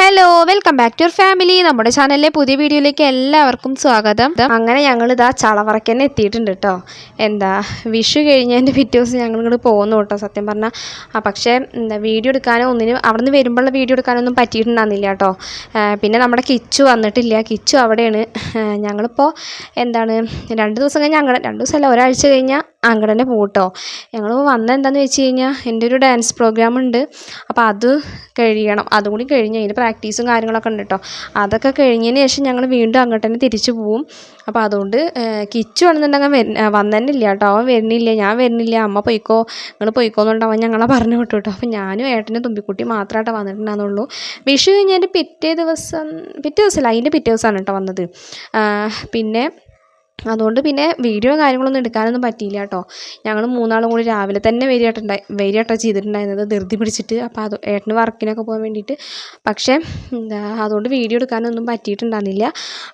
Hello welcome back to family നമ്മുടെ ചാനലിലെ പുതിയ വീഡിയോയിലേക്ക് എല്ലാവർക്കും സ്വാഗതം. അങ്ങനെ ഞങ്ങൾ ഇതാ ചളവറയ്ക്ക് തന്നെ എത്തിയിട്ടുണ്ട് കേട്ടോ എന്താ വിഷു കഴിഞ്ഞതിന്റെ പിറ്റേ ദിവസം ഞങ്ങൾ ഇങ്ങോട്ട് പോകുന്നു കേട്ടോ സത്യം പറഞ്ഞാൽ പക്ഷേ എന്താ വീഡിയോ എടുക്കാനോ ഒന്നിനും അവിടെ നിന്ന് വരുമ്പോഴുള്ള വീഡിയോ എടുക്കാനൊന്നും പറ്റിയിട്ടുണ്ടായിരുന്നില്ല കേട്ടോ പിന്നെ നമ്മുടെ കിച്ചു വന്നിട്ടില്ല. കിച്ചു അവിടെയാണ്. ഞങ്ങളിപ്പോൾ എന്താണ് രണ്ട് ദിവസം കഴിഞ്ഞ് അങ്ങനെ രണ്ട് ദിവസമല്ല ഒരാഴ്ച കഴിഞ്ഞാൽ അങ്ങനെ പോകും ഞങ്ങൾ വന്നെന്താണെന്ന് വെച്ച് കഴിഞ്ഞാൽ എന്റെ ഒരു ഡാൻസ് പ്രോഗ്രാം ഉണ്ട്. അപ്പോൾ അത് കഴിയണം. അതും കൂടി കഴിഞ്ഞ് അതിന്റെ പ്രാക്ടീസും കാര്യങ്ങളൊക്കെ ഉണ്ട് കേട്ടോ. അതൊക്കെ കഴിഞ്ഞതിന് ശേഷം ഞങ്ങൾ വീണ്ടും അങ്ങോട്ട് തന്നെ തിരിച്ചു പോവും. അപ്പോൾ അതുകൊണ്ട് കിച്ചു ആണെന്നുണ്ടെങ്കിൽ വര വന്നതന്നെ ഇല്ല കേട്ടോ. അവൻ വരുന്നില്ല. ഞാൻ വരുന്നില്ല. അമ്മ പൊയ്ക്കോ നിങ്ങൾ പൊയ്ക്കോന്നുണ്ട് അവൻ ഞങ്ങളെ പറഞ്ഞു വിട്ടു കേട്ടോ. അപ്പോൾ ഞാനും ഏട്ടനും തുമ്പിക്കുട്ടി മാത്രമായിട്ട് വന്നിട്ടുണ്ടാകുന്നുള്ളൂ വിഷു കഴിഞ്ഞതിന്റെ പിറ്റേ ദിവസം പിറ്റേ ദിവസമല്ല അതിന്റെ പിറ്റേ ദിവസമാണ് കേട്ടോ വന്നത്. പിന്നെ അതുകൊണ്ട് പിന്നെ വീഡിയോ കാര്യങ്ങളൊന്നും എടുക്കാനൊന്നും പറ്റിയില്ല കേട്ടോ. ഞങ്ങൾ മൂന്നാളും കൂടി രാവിലെ തന്നെ വരികട്ടുണ്ടായി വരികട്ടോ ചെയ്തിട്ടുണ്ടായിരുന്നത്. ധൃതി പിടിച്ചിട്ട് അപ്പോൾ അത് ഏട്ടന് വർക്കിനൊക്കെ പോകാൻ വേണ്ടിയിട്ട്. പക്ഷേ എന്താ അതുകൊണ്ട് വീഡിയോ എടുക്കാനൊന്നും പറ്റിയിട്ടുണ്ടായിരുന്നില്ല.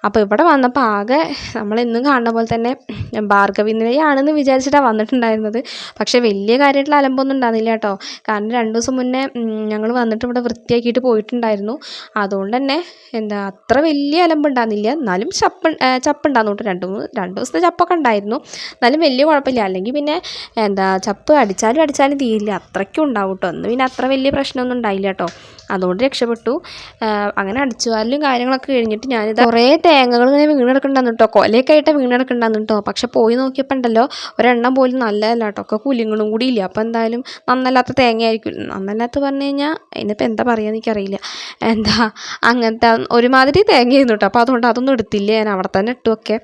അപ്പോൾ ഇവിടെ വന്നപ്പോൾ ആകെ നമ്മളെന്നും കാണുന്ന പോലെ തന്നെ ഭാർഗവിനിലയാണെന്ന് വിചാരിച്ചിട്ടാണ് വന്നിട്ടുണ്ടായിരുന്നത്. പക്ഷേ വലിയ കാര്യമായിട്ടുള്ള അലമ്പൊന്നും ഉണ്ടായിരുന്നില്ല കേട്ടോ. കാരണം രണ്ട് ദിവസം മുന്നേ ഞങ്ങൾ വന്നിട്ട് ഇവിടെ വൃത്തിയാക്കിയിട്ട് പോയിട്ടുണ്ടായിരുന്നു. അതുകൊണ്ട് തന്നെ എന്താ അത്ര വലിയ അലമ്പുണ്ടായിരുന്നില്ല എന്നാലും ചപ്പ് ചപ്പുണ്ടായിരുന്നു കേട്ടോ. രണ്ട് മൂന്ന് രണ്ട് ദിവസത്തെ ചപ്പൊക്കെ ഉണ്ടായിരുന്നു. എന്നാലും വലിയ കുഴപ്പമില്ല. അല്ലെങ്കിൽ പിന്നെ എന്താ ചപ്പ് അടിച്ചാലും അടിച്ചാലും തീരില്ല. അത്രയ്ക്കും ഉണ്ടാവും കേട്ടോ. അന്ന് പിന്നെ അത്ര വലിയ പ്രശ്നമൊന്നും ഉണ്ടായില്ല കേട്ടോ. അതുകൊണ്ട് രക്ഷപ്പെട്ടു. അങ്ങനെ അടിച്ചുവാരലും കാര്യങ്ങളൊക്കെ കഴിഞ്ഞിട്ട് ഞാനിത് കുറേ തേങ്ങകൾ ഇങ്ങനെ വീണെടുക്കണ്ടെന്ന് കേട്ടോ. കൊലയൊക്കെ ആയിട്ട് വീണെടുക്കണ്ടെന്ന് കേട്ടോ. പക്ഷെ പോയി നോക്കിയപ്പോൾ ഉണ്ടല്ലോ ഒരെണ്ണം പോലും നല്ലതല്ല കേട്ടോ. ഒക്കെ കുലുങ്ങളും കൂടി ഇല്ല. അപ്പോൾ എന്തായാലും നന്നല്ലാത്ത തേങ്ങയായിരിക്കും. നന്നല്ലാത്ത പറഞ്ഞു കഴിഞ്ഞാൽ അതിനിപ്പോൾ എന്താ പറയുക എനിക്കറിയില്ല. എന്താ അങ്ങനത്തെ ഒരുമാതിരി തേങ്ങയായിരുന്നു കേട്ടോ. അപ്പോൾ അതുകൊണ്ട് അതൊന്നും എടുത്തില്ല. ഞാൻ അവിടെ തന്നെ ഇട്ടു ഒക്കെ.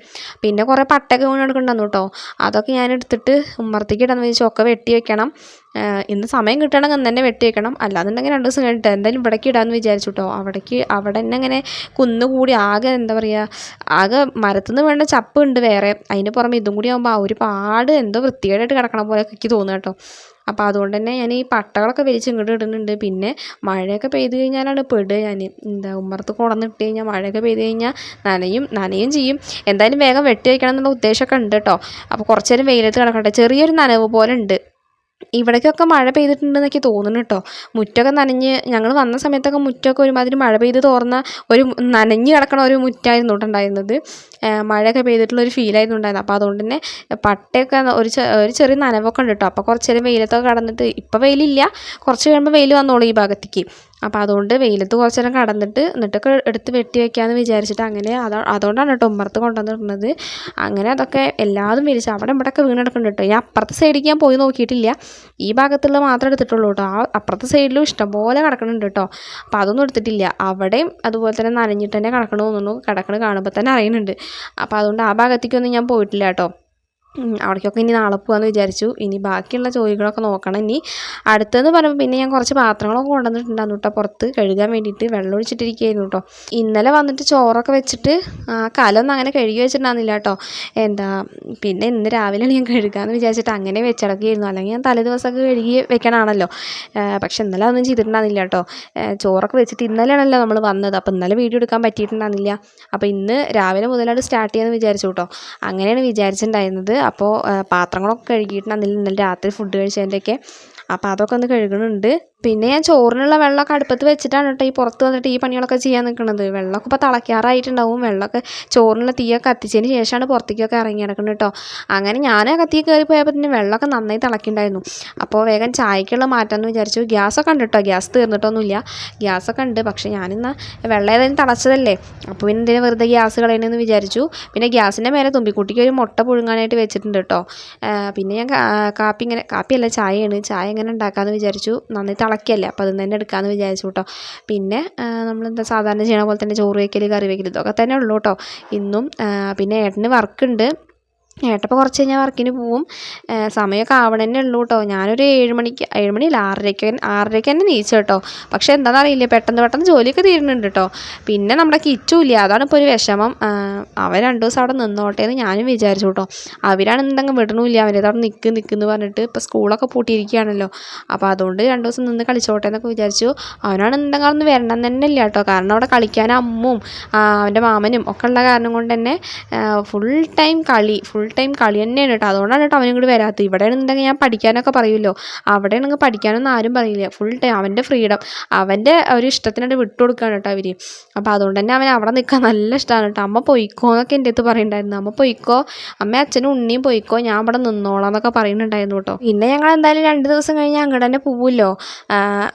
പിന്നെ കുറേ പട്ടയൊക്കെ വീണെടുക്കണ്ടെന്ന് കേട്ടോ. അതൊക്കെ ഞാൻ എടുത്തിട്ട് ഉമ്മർത്തേക്ക് ഇടാന്ന് വെച്ചാൽ ഒക്കെ വെട്ടി വെക്കണം. ഇന്ന് സമയം കിട്ടണമെങ്കിൽ അന്ന് തന്നെ വെട്ടി വെക്കണം. അല്ലാന്നുണ്ടെങ്കിൽ രണ്ട് ദിവസം കഴിഞ്ഞിട്ട് എന്തായാലും ഇവിടേക്ക് ഇടാമെന്ന് വിചാരിച്ചു കേട്ടോ. അവിടേക്ക് അവിടെ തന്നെ ഇങ്ങനെ കുന്നുകൂടി ആകെ എന്താ പറയുക ആകെ മരത്തുനിന്ന് വേണ്ട ചപ്പ് ഉണ്ട് വേറെ. അതിന് പുറമെ ഇതും കൂടി ആകുമ്പോൾ ആ ഒരു എന്തോ വൃത്തികേടായിട്ട് കിടക്കണ പോലെ എനിക്ക് തോന്നുക കേട്ടോ. അപ്പോൾ അതുകൊണ്ട് തന്നെ ഞാൻ ഈ പട്ടകളൊക്കെ വലിച്ച് ഇങ്ങോട്ട് ഇടുന്നുണ്ട്. പിന്നെ മഴയൊക്കെ പെയ്ത് കഴിഞ്ഞാലാണ് പെടുക. ഞാൻ എന്താ ഉമ്മറത്ത് കൊടന്നിട്ട് കഴിഞ്ഞാൽ മഴയൊക്കെ പെയ്ത് കഴിഞ്ഞാൽ നനയും നനയും ചെയ്യും. എന്തായാലും വേഗം വെട്ടി വയ്ക്കണം എന്നുള്ള ഉദ്ദേശമൊക്കെ ഉണ്ട് കേട്ടോ അപ്പോൾ കുറച്ച് നേരം വെയിലത്ത് കിടക്കട്ടെ. ചെറിയൊരു നനവ് പോലെ ഉണ്ട്. ഇവിടേക്കൊക്കെ മഴ പെയ്തിട്ടുണ്ടെന്നൊക്കെ തോന്നുന്നു കേട്ടോ. മുറ്റമൊക്കെ നനഞ്ഞ് ഞങ്ങൾ വന്ന സമയത്തൊക്കെ മുറ്റമൊക്കെ ഒരുമാതിരി മഴ പെയ്ത് തോർന്ന ഒരു നനഞ്ഞ് കിടക്കണ ഒരു മുറ്റായിരുന്നു ഉണ്ടായിരുന്നത്. മഴയൊക്കെ പെയ്തിട്ടുള്ള ഒരു ഫീലായിരുന്നു ഉണ്ടായിരുന്നത്. അപ്പോൾ അതുകൊണ്ട് തന്നെ പട്ടയൊക്കെ ഒരു ഒരു ചെറിയ നനവൊക്കെ ഉണ്ട് കേട്ടോ. അപ്പോൾ കുറച്ച് നേരം വെയിലത്തൊക്കെ കടന്നിട്ട് ഇപ്പോൾ വെയിലില്ല. കുറച്ച് കഴിയുമ്പോൾ വെയിൽ വന്നോളൂ ഈ ഭാഗത്തേക്ക്. അപ്പോൾ അതുകൊണ്ട് വെയിലത്ത് കുറച്ച് നേരം കടന്നിട്ട് എന്നിട്ടൊക്കെ എടുത്ത് വെട്ടി വെക്കാമെന്ന് വിചാരിച്ചിട്ട് അങ്ങനെ അതോ അതുകൊണ്ടാണ് കേട്ടോ ഉമ്മറത്ത് കൊണ്ടുവന്നിട്ടുള്ളത് അങ്ങനെ അതൊക്കെ എല്ലാതും വിരിച്ച് അവിടെ ഇവിടെയൊക്കെ വീണെടുക്കുന്നുണ്ട് കേട്ടോ. ഞാൻ അപ്പുറത്തെ സൈഡിലേക്ക് ഞാൻ പോയി നോക്കിയിട്ടില്ല. ഈ ഭാഗത്തുള്ള മാത്രം എടുത്തിട്ടുള്ളൂ കേട്ടോ. ആ അപ്പുറത്തെ സൈഡിലും ഇഷ്ടംപോലെ കിടക്കുന്നുണ്ട് കേട്ടോ. അപ്പോൾ അതൊന്നും എടുത്തിട്ടില്ല. അവിടെയും അതുപോലെ തന്നെ നനഞ്ഞിട്ട് തന്നെ കിടക്കണമെന്നൊന്നും കിടക്കണ കാണുമ്പോൾ തന്നെ അറിയുന്നുണ്ട്. അപ്പോൾ അതുകൊണ്ട് ആ ഭാഗത്തേക്കൊന്നും ഞാൻ പോയിട്ടില്ല കേട്ടോ. അവിടേക്കൊക്കെ ഇനി നാളെ പോകാമെന്ന് വിചാരിച്ചു. ഇനി ബാക്കിയുള്ള ജോലികളൊക്കെ നോക്കണം. ഇനി അടുത്തെന്ന് പറയുമ്പോൾ പിന്നെ ഞാൻ കുറച്ച് പാത്രങ്ങളൊക്കെ കൊണ്ടുവന്നിട്ടുണ്ടായിരുന്നു കേട്ടോ പുറത്ത് കഴുകാൻ വേണ്ടിയിട്ട് വെള്ളം ഒഴിച്ചിട്ടിരിക്കുകയായിരുന്നു കേട്ടോ ഇന്നലെ വന്നിട്ട് ചോറൊക്കെ വെച്ചിട്ട് കലൊന്നും അങ്ങനെ കഴുകി വെച്ചിട്ടുണ്ടായിരുന്നില്ല കേട്ടോ എന്താ പിന്നെ ഇന്ന് രാവിലെയാണ് ഞാൻ കഴുകാമെന്ന് വിചാരിച്ചിട്ട് അങ്ങനെ വെച്ചിടക്കുകയായിരുന്നു. അല്ലെങ്കിൽ ഞാൻ തലേ ദിവസമൊക്കെ കഴുകി വെക്കണമാണല്ലോ പക്ഷെ ഇന്നലെ അതൊന്നും ചെയ്തിട്ടുണ്ടായിരുന്നില്ല കേട്ടോ ചോറൊക്കെ വെച്ചിട്ട് ഇന്നലെയാണല്ലോ നമ്മൾ വന്നത്. അപ്പോൾ ഇന്നലെ വീഡിയോ എടുക്കാൻ പറ്റിയിട്ടുണ്ടായിരുന്നില്ല. അപ്പോൾ ഇന്ന് രാവിലെ മുതലായിട്ട് സ്റ്റാർട്ട് ചെയ്യാമെന്ന് വിചാരിച്ചു കേട്ടോ അങ്ങനെയാണ് വിചാരിച്ചിട്ടുണ്ടായിരുന്നത്. അപ്പോൾ പാത്രങ്ങളൊക്കെ കഴുകിയിട്ടുണ്ടായിരുന്നില്ല ഇന്നലെ രാത്രി ഫുഡ് കഴിച്ചതിന്റെയൊക്കെ. അപ്പോൾ അതൊക്കെ ഒന്ന് കഴുകുന്നുണ്ട് പിന്നെ ഞാൻ ചോറിനുള്ള വെള്ളമൊക്കെ അടുപ്പത്ത് വെച്ചിട്ടാണ് കേട്ടോ ഈ പുറത്ത് വന്നിട്ട് ഈ പണികളൊക്കെ ചെയ്യാൻ നിൽക്കുന്നത്. വെള്ളമൊക്കെ ഇപ്പോൾ തിളയ്ക്കാറായിട്ടുണ്ടാവും. വെള്ളമൊക്കെ ചോറിനുള്ള തീയൊക്കെ കത്തിച്ചതിന് ശേഷമാണ് പുറത്തേക്കൊക്കെ ഇറങ്ങി നടക്കുന്നത് കേട്ടോ. അങ്ങനെ ഞാൻ കത്തി കയറി പോയപ്പോൾ തന്നെ വെള്ളമൊക്കെ നന്നായി തിളക്കിണ്ടായിരുന്നു അപ്പോൾ വേഗം ചായക്കുള്ള മാറ്റാമെന്ന് വിചാരിച്ചു. ഗ്യാസൊക്കെ ഉണ്ട് കേട്ടോ. ഗ്യാസ് തീർന്നിട്ടൊന്നുമില്ല. ഗ്യാസൊക്കെ ഉണ്ട്. പക്ഷേ ഞാനിന്ന് വെള്ളം ഏതായാലും തിളച്ചതല്ലേ. അപ്പോൾ പിന്നെ എന്തിനാ വെറുതെ ഗ്യാസ് കളയണമെന്ന് വിചാരിച്ചു. പിന്നെ ഗ്യാസിന്റെ മേലെ തുമ്പിക്കുട്ടിക്ക് ഒരു മുട്ട പുഴുങ്ങാനായിട്ട് വെച്ചിട്ടുണ്ട് കേട്ടോ. പിന്നെ ഞാൻ കാപ്പി ഇങ്ങനെ കാപ്പിയല്ല ചായയാണ്. ചായ ഇങ്ങനെ ഉണ്ടാക്കാമെന്ന് വിചാരിച്ചു. നന്നായി തിളക്കിയല്ലേ അപ്പോൾ അതിൽ തന്നെ എടുക്കാമെന്ന് വിചാരിച്ചു കേട്ടോ പിന്നെ നമ്മളെന്താ സാധാരണ ചെയ്യണ പോലെ തന്നെ ചോറ് വയ്ക്കൽ കറി വയ്ക്കൽ ഇതൊക്കെ തന്നെ ഉള്ളൂ കേട്ടോ ഇന്നും പിന്നെ ഏട്ടന് വർക്കുണ്ട് ഏട്ടപ്പോൾ കുറച്ച് കഴിഞ്ഞാൽ വർക്കിന് പോവും. സമയമൊക്കെ ആവണതന്നെ ഉള്ളൂ കേട്ടോ ഞാനൊരു ഏഴ് മണിക്ക് ഏഴ് മണിയില്ല ആറരയ്ക്ക് ആറരയ്ക്ക് തന്നെ നീച്ചു കേട്ടോ പക്ഷേ എന്താണെന്ന് അറിയില്ല പെട്ടെന്ന് പെട്ടെന്ന് ജോലിയൊക്കെ തീരുന്നുണ്ട് കേട്ടോ പിന്നെ നമ്മുടെ കിച്ചുമില്ല അതാണ് ഇപ്പോൾ ഒരു വിഷമം. അവൻ രണ്ട് ദിവസം അവിടെ നിന്നോട്ടെ എന്ന് ഞാനും വിചാരിച്ചു കേട്ടോ അവരാണെന്നുണ്ടെങ്കിൽ വിടണമില്ല അവരെ അവിടെ നിൽക്ക് നിൽക്കുന്നു പറഞ്ഞിട്ട് ഇപ്പോൾ സ്കൂളൊക്കെ പൂട്ടിയിരിക്കുകയാണല്ലോ. അപ്പോൾ അതുകൊണ്ട് രണ്ട് ദിവസം നിന്ന് കളിച്ചോട്ടെ എന്നൊക്കെ വിചാരിച്ചു. അവനാണ് എന്തെങ്കിലും ഒന്ന് വരണം തന്നെ ഇല്ല കേട്ടോ കാരണം അവിടെ കളിക്കാൻ അമ്മും അവന്റെ മാമനും ഒക്കെ ഉള്ള കാരണം കൊണ്ട് തന്നെ ഫുൾ ടൈം കളി ഫുൾ ഫുൾ ടൈം കളി തന്നെയാണ് കേട്ടോ അതുകൊണ്ടാണ് കേട്ടോ അവനും ഇങ്ങോട്ട് വരാത്തത് ഇവിടെ ആണെന്നുണ്ടെങ്കിൽ ഞാൻ പഠിക്കാനൊക്കെ പറയുമല്ലോ. അവിടെ ആണെങ്കിൽ പഠിക്കാനൊന്നും ആരും പറയില്ല. ഫുൾ ടൈം അവന്റെ ഫ്രീഡം അവന്റെ ഒരു ഇഷ്ടത്തിനായിട്ട് വിട്ടുകൊടുക്കുകയാണ് കേട്ടോ അവർ അപ്പോൾ അതുകൊണ്ട് തന്നെ അവൻ അവിടെ നിൽക്കാൻ നല്ല ഇഷ്ടമാണ് കേട്ടോ അമ്മ പൊയ്ക്കോ എന്നൊക്കെ എന്റെ അടുത്ത് പറയുന്നുണ്ടായിരുന്നു അമ്മ പൊയ്ക്കോ. അമ്മ അച്ഛനും ഉണ്ണിയും പൊയ്ക്കോ. ഞാൻ ഇവിടെ നിന്നോളാം എന്നൊക്കെ പറയുന്നുണ്ടായിരുന്നു കേട്ടോ പിന്നെ ഞങ്ങൾ എന്തായാലും രണ്ട് ദിവസം കഴിഞ്ഞ് അങ്ങോട്ട് തന്നെ പോവുമല്ലോ.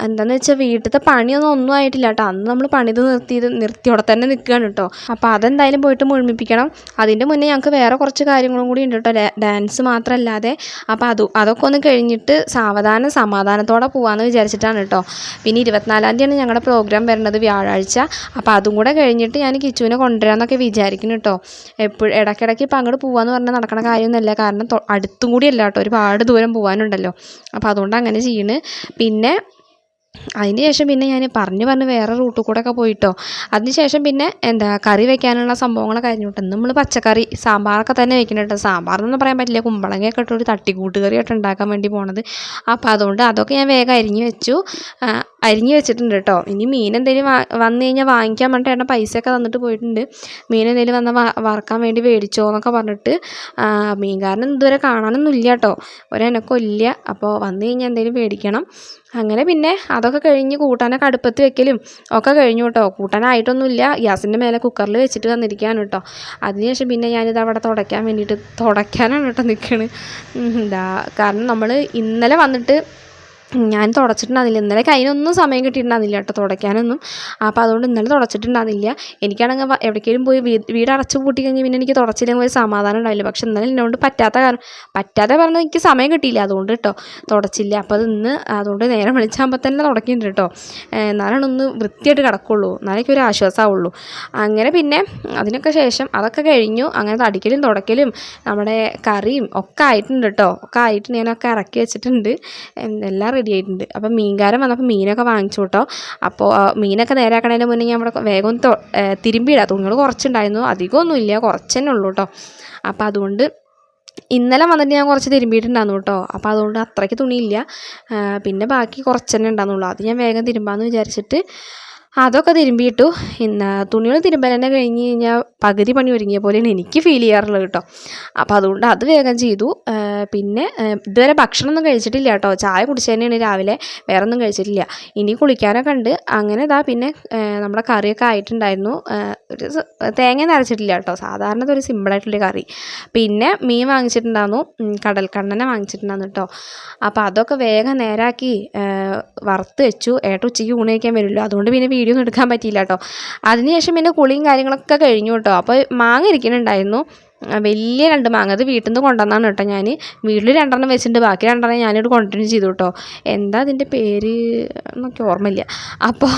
എന്താണെന്ന് വെച്ചാൽ വീട്ടിലത്തെ പണിയൊന്നും ഒന്നും ആയിട്ടില്ല കേട്ടോ അന്ന് നമ്മൾ പണിത് നിർത്തിയത് നിർത്തിയോടെ തന്നെ നിൽക്കുകയാണ് കേട്ടോ അപ്പോൾ അതെന്തായാലും പോയിട്ട് മുഴുമിപ്പിക്കണം. അതിന്റെ മുന്നേ ഞങ്ങൾക്ക് വേറെ കുറച്ച് കാര്യങ്ങളും കൂടി ഉണ്ട് കേട്ടോ. ഡാൻസ് മാത്രമല്ലാതെ അപ്പോൾ അത് അതൊക്കെ ഒന്ന് കഴിഞ്ഞിട്ട് സാവധാനം സമാധാനത്തോടെ പോകാമെന്ന് വിചാരിച്ചിട്ടാണ് കേട്ടോ. പിന്നെ ഇരുപത്തിനാലാം തീയതിയാണ് ഞങ്ങളുടെ പ്രോഗ്രാം വരുന്നത് വ്യാഴാഴ്ച. അപ്പോൾ അതും കൂടെ കഴിഞ്ഞിട്ട് ഞാൻ കിച്ചുവിനെ കൊണ്ടുവരാമെന്നൊക്കെ വിചാരിക്കുന്നു കേട്ടോ. എപ്പോഴും ഇടയ്ക്കിടയ്ക്ക് ഇപ്പോൾ അങ്ങോട്ട് പോകാമെന്ന് പറഞ്ഞാൽ നടക്കണ കാര്യമൊന്നുമല്ല കാരണം അടുത്തും കൂടി അല്ല കേട്ടോ. ഒരുപാട് ദൂരം പോകാനുണ്ടല്ലോ അപ്പോൾ അതുകൊണ്ട് അങ്ങനെ ചെയ്യണ്. പിന്നെ അതിന് ശേഷം പിന്നെ ഞാൻ പറഞ്ഞു പറഞ്ഞ് വേറെ റൂട്ടിൽ ഒക്കെ പോയിട്ടോ. അതിന് ശേഷം പിന്നെ എന്താ കറി വെക്കാനുള്ള സംഭവങ്ങളൊക്കെ കഴിഞ്ഞു കേട്ടോ. നമ്മൾ പച്ചക്കറി സാമ്പാറൊക്കെ തന്നെ വെക്കണം കേട്ടോ. സാമ്പാറെന്നൊന്നും പറയാൻ പറ്റില്ല. കുമ്പളങ്ങയൊക്കെ ഇട്ടൊരു തട്ടിക്കൂട്ട് കറിയായിട്ട് ഉണ്ടാക്കാൻ വേണ്ടി പോണത്. അപ്പോൾ അതുകൊണ്ട് അതൊക്കെ ഞാൻ വേഗം അരിഞ്ഞ് വെച്ചു. അരിഞ്ഞ് വെച്ചിട്ടുണ്ട് കേട്ടോ. ഇനി മീൻ എന്തെങ്കിലും വന്നു കഴിഞ്ഞാൽ വാങ്ങിക്കാൻ പറഞ്ഞിട്ട് ഏട്ടൻ പൈസയൊക്കെ തന്നിട്ട് പോയിട്ടുണ്ട്. മീൻ എന്തെങ്കിലും വന്നാൽ വറക്കാൻ വേണ്ടി മേടിച്ചോ എന്നൊക്കെ പറഞ്ഞിട്ട് മീൻകാരൻ ഇതുവരെ കാണാനൊന്നും ഇല്ല കേട്ടോ. ഒരെനക്കും ഇല്ല. അപ്പോൾ വന്നു കഴിഞ്ഞാൽ എന്തെങ്കിലും മേടിക്കണം. അങ്ങനെ പിന്നെ അതൊക്കെ കഴിഞ്ഞ് കൂട്ടാനൊക്കെ അടുപ്പത്ത് വെക്കലും ഒക്കെ കഴിഞ്ഞു കേട്ടോ. കൂട്ടാനായിട്ടൊന്നുമില്ല. ഗ്യാസിന്റെ മേലെ കുക്കറിൽ വെച്ചിട്ട് വന്നിരിക്കുകയാണ് കേട്ടോ. അതിനുശേഷം പിന്നെ ഞാനിത് അവിടെ തുടയ്ക്കാൻ വേണ്ടിയിട്ട് തുടയ്ക്കാനാണ് കേട്ടോ നിൽക്കണത് എന്താ കാരണം നമ്മൾ ഇന്നലെ വന്നിട്ട് ഞാൻ തുടച്ചിട്ടുണ്ടായിരുന്നില്ല. ഇന്നലെ അതിനൊന്നും സമയം കിട്ടിയിട്ടുണ്ടായിരുന്നില്ല കേട്ടോ തുടയ്ക്കാനൊന്നും. അപ്പോൾ അതുകൊണ്ട് ഇന്നലെ തുടച്ചിട്ടുണ്ടായിരുന്നില്ല. എനിക്കാണെങ്കിൽ എവിടേക്കെങ്കിലും പോയി വീട് അടച്ചു പൂട്ടി പിന്നെ എനിക്ക് തുടച്ചില്ലെങ്കിൽ ഒരു സമാധാനം ഉണ്ടാവില്ല. പക്ഷെ ഇന്നലെ എന്നോട് പറ്റാത്ത കാരണം പറ്റാതെ പറഞ്ഞാൽ എനിക്ക് സമയം കിട്ടിയില്ല. അതുകൊണ്ട് കേട്ടോ തുടച്ചില്ല. അപ്പോൾ അത് ഇന്ന് അതുകൊണ്ട് നേരം വിളിച്ചാകുമ്പോൾ തന്നെ തുടക്കിയിട്ടുണ്ട് കേട്ടോ. എന്നാലാണ് ഒന്ന് വൃത്തിയായിട്ട് കിടക്കുള്ളൂ. എന്നാലേക്ക് ഒരു ആശ്വാസമാവുള്ളൂ. അങ്ങനെ പിന്നെ അതിനൊക്കെ ശേഷം അതൊക്കെ കഴിഞ്ഞു. അങ്ങനെ തടിക്കലും തുടക്കലും നമ്മുടെ കറിയും ഒക്കെ ആയിട്ടുണ്ട് കേട്ടോ. ഒക്കെ ആയിട്ട് ഞാനൊക്കെ ഇറക്കി വെച്ചിട്ടുണ്ട്. എല്ലാം റെഡി ആയിട്ടുണ്ട്. അപ്പം മീൻകാരൻ വന്നപ്പോൾ മീനൊക്കെ വാങ്ങിച്ചു കേട്ടോ. അപ്പോൾ മീനൊക്കെ നേരാക്കണതിന് മുന്നേ ഞാൻ അവിടെ വേഗം തിരുമ്പിയിടാം. തുണികൾ കുറച്ചുണ്ടായിരുന്നു. അധികമൊന്നുമില്ല കുറച്ച് തന്നെ ഉള്ളൂ കേട്ടോ. അപ്പോൾ അതുകൊണ്ട് ഇന്നലെ വന്നിട്ട് ഞാൻ കുറച്ച് തിരുമ്പിയിട്ടുണ്ടായിരുന്നു കേട്ടോ. അപ്പോൾ അതുകൊണ്ട് അത്രയ്ക്ക് തുണിയില്ല. പിന്നെ ബാക്കി കുറച്ച് തന്നെ ഉണ്ടായിരുന്നുള്ളൂ. അത് ഞാൻ വേഗം തിരുമ്പാമെന്ന് വിചാരിച്ചിട്ട് അതൊക്കെ തിരുമ്പിയിട്ടു. ഇന്ന് തുണികൾ തിരുമ്പൽ തന്നെ കഴിഞ്ഞ് കഴിഞ്ഞാൽ പകുതി പണി ഒരുങ്ങിയ പോലെയാണ് എനിക്ക് ഫീൽ ചെയ്യാറുള്ളത് കേട്ടോ. അപ്പോൾ അതുകൊണ്ട് അത് വേഗം ചെയ്തു. പിന്നെ ഇതുവരെ ഭക്ഷണമൊന്നും കഴിച്ചിട്ടില്ല കേട്ടോ. ചായ കുടിച്ചു തന്നെയാണ് രാവിലെ. വേറെ ഒന്നും കഴിച്ചിട്ടില്ല. ഇനി കുളിക്കാനൊക്കെ ഉണ്ട്. അങ്ങനെ ഇതാ പിന്നെ നമ്മുടെ കറിയൊക്കെ ആയിട്ടുണ്ടായിരുന്നു. ഒരു തേങ്ങ നരച്ചിട്ടില്ല കേട്ടോ. സാധാരണ ഒരു സിമ്പിളായിട്ടുള്ള കറി. പിന്നെ മീൻ വാങ്ങിച്ചിട്ടുണ്ടായിരുന്നു. കടൽക്കണ്ണനെ വാങ്ങിച്ചിട്ടുണ്ടായിരുന്നു കേട്ടോ. അപ്പോൾ അതൊക്കെ വേഗം നേരാക്കി വറുത്ത് വെച്ചു. ഏട്ട ഉച്ചയ്ക്ക് ഊണ് വരുമല്ലോ അതുകൊണ്ട് പിന്നെ വീഡിയോ ഒന്നും എടുക്കാൻ പറ്റിയില്ല കേട്ടോ അതിനുശേഷം പിന്നെ കുളിയും കാര്യങ്ങളൊക്കെ കഴിഞ്ഞു കേട്ടോ അപ്പോൾ മാങ്ങ ഇരിക്കുന്നുണ്ടായിരുന്നു വലിയ രണ്ട് മാങ്ങ. അത് വീട്ടിൽ നിന്ന് കൊണ്ടുവന്നാണ് കേട്ടോ ഞാൻ വീട്ടിൽ രണ്ടെണ്ണം വെച്ചിട്ടുണ്ട്. ബാക്കി രണ്ടെണ്ണം ഞാനിവിടെ കണ്ടിന്യൂ ചെയ്തു കേട്ടോ എന്താ അതിന്റെ പേര് എന്നൊക്കെ ഓർമ്മയില്ല. അപ്പോൾ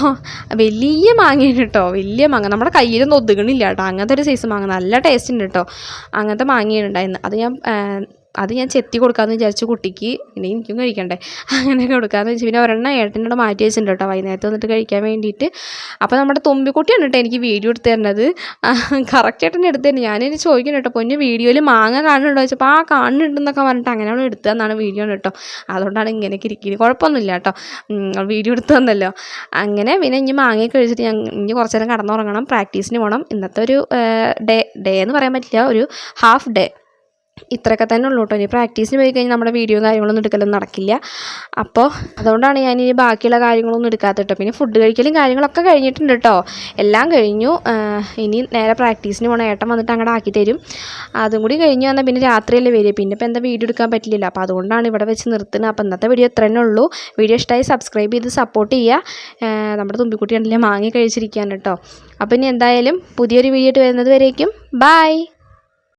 വലിയ മാങ്ങയാണ് കേട്ടോ വലിയ മാങ്ങ. നമ്മുടെ കയ്യിലൊന്നും ഒതുങ്ങണില്ല കേട്ടോ അങ്ങനത്തെ ഒരു സൈസ് മാങ്ങ. നല്ല ടേസ്റ്റ് ഉണ്ട് കേട്ടോ അങ്ങനത്തെ മാങ്ങയാണ് ഉണ്ടായിരുന്നത്. അത് ഞാൻ അത് ഞാൻ ചെത്തി കൊടുക്കാമെന്ന് വിചാരിച്ചു കുട്ടിക്ക് പിന്നെ എനിക്കും കഴിക്കണ്ടേ. അങ്ങനെ കൊടുക്കാമെന്ന് വെച്ച് പിന്നെ ഒരെണ്ണം ഏട്ടനോട് മാറ്റി വെച്ചിട്ടുണ്ട് കേട്ടോ. വൈകുന്നേരത്ത് വന്നിട്ട് കഴിക്കാൻ വേണ്ടിയിട്ട്. അപ്പോൾ നമ്മുടെ തുമ്പിക്കുട്ടിയാണ് കേട്ടോ എനിക്ക് വീഡിയോ എടുത്ത് തരുന്നത്. കറക്റ്റ് ഏട്ടൻ എടുത്ത് തന്നെ ഞാനിനി ചോദിക്കണം കേട്ടോ. പൊന്നു വീഡിയോയിൽ മാങ്ങ കാണുന്നുണ്ടോ? വെച്ചപ്പോൾ ആ കാണുന്നുണ്ടെന്നൊക്കെ പറഞ്ഞിട്ട് അങ്ങനെ അവൾ എടുത്തു തന്നാണ് വീഡിയോ കേട്ടോ. അതുകൊണ്ടാണ് ഇങ്ങനെയൊക്കെ ഇരിക്കുന്നത്. കുഴപ്പമൊന്നുമില്ല കേട്ടോ. വീഡിയോ എടുത്തു തന്നല്ലോ. അങ്ങനെ പിന്നെ ഇനി മാങ്ങയൊക്കെ കഴിച്ചിട്ട് ഞാൻ ഇനി കുറച്ച് നേരം കടന്നുറങ്ങണം. പ്രാക്ടീസിന് പോകണം ഇന്നത്തെ ഒരു ഡേ ഡേ എന്ന് പറയാൻ പറ്റില്ല. ഒരു ഹാഫ് ഡേ. ഇത്രയൊക്കെ തന്നെ ഉള്ളൂ കേട്ടോ. ഇനി പ്രാക്ടീസിന് പോയി കഴിഞ്ഞാൽ നമ്മുടെ വീഡിയോ കാര്യങ്ങളൊന്നും എടുക്കലൊന്നും നടക്കില്ല. അപ്പോൾ അതുകൊണ്ടാണ് ഞാൻ ഇനി ബാക്കിയുള്ള കാര്യങ്ങളൊന്നും എടുക്കാത്ത കേട്ടോ. പിന്നെ ഫുഡ് കഴിക്കലും കാര്യങ്ങളൊക്കെ കഴിഞ്ഞിട്ടുണ്ട് കേട്ടോ. എല്ലാം കഴിഞ്ഞു. ഇനി നേരെ പ്രാക്ടീസിന് പോകണം ഏട്ടൻ വന്നിട്ട് അങ്ങോട്ട് ആക്കി തരും. അതും കൂടി കഴിഞ്ഞ് വന്നാൽ പിന്നെ രാത്രിയല്ലേ വരിക. പിന്നെ ഇപ്പോൾ എന്താ വീഡിയോ എടുക്കാൻ പറ്റില്ല അപ്പോൾ അതുകൊണ്ടാണ് ഇവിടെ വെച്ച് നിർത്തുന്നത്. അപ്പോൾ ഇന്നത്തെ വീഡിയോ ഇത്ര ഉള്ളൂ. വീഡിയോ ഇഷ്ടമായി സബ്സ്ക്രൈബ് ചെയ്ത് സപ്പോർട്ട് ചെയ്യുക. നമ്മുടെ തുമ്പിക്കുട്ടി കണ്ടില്ലേ മാങ്ങി കഴിച്ചിരിക്കുകയാണ് കേട്ടോ. അപ്പോൾ ഇനി എന്തായാലും പുതിയൊരു വീഡിയോ ആയിട്ട് വരുന്നത് വരേക്കും. ബായ്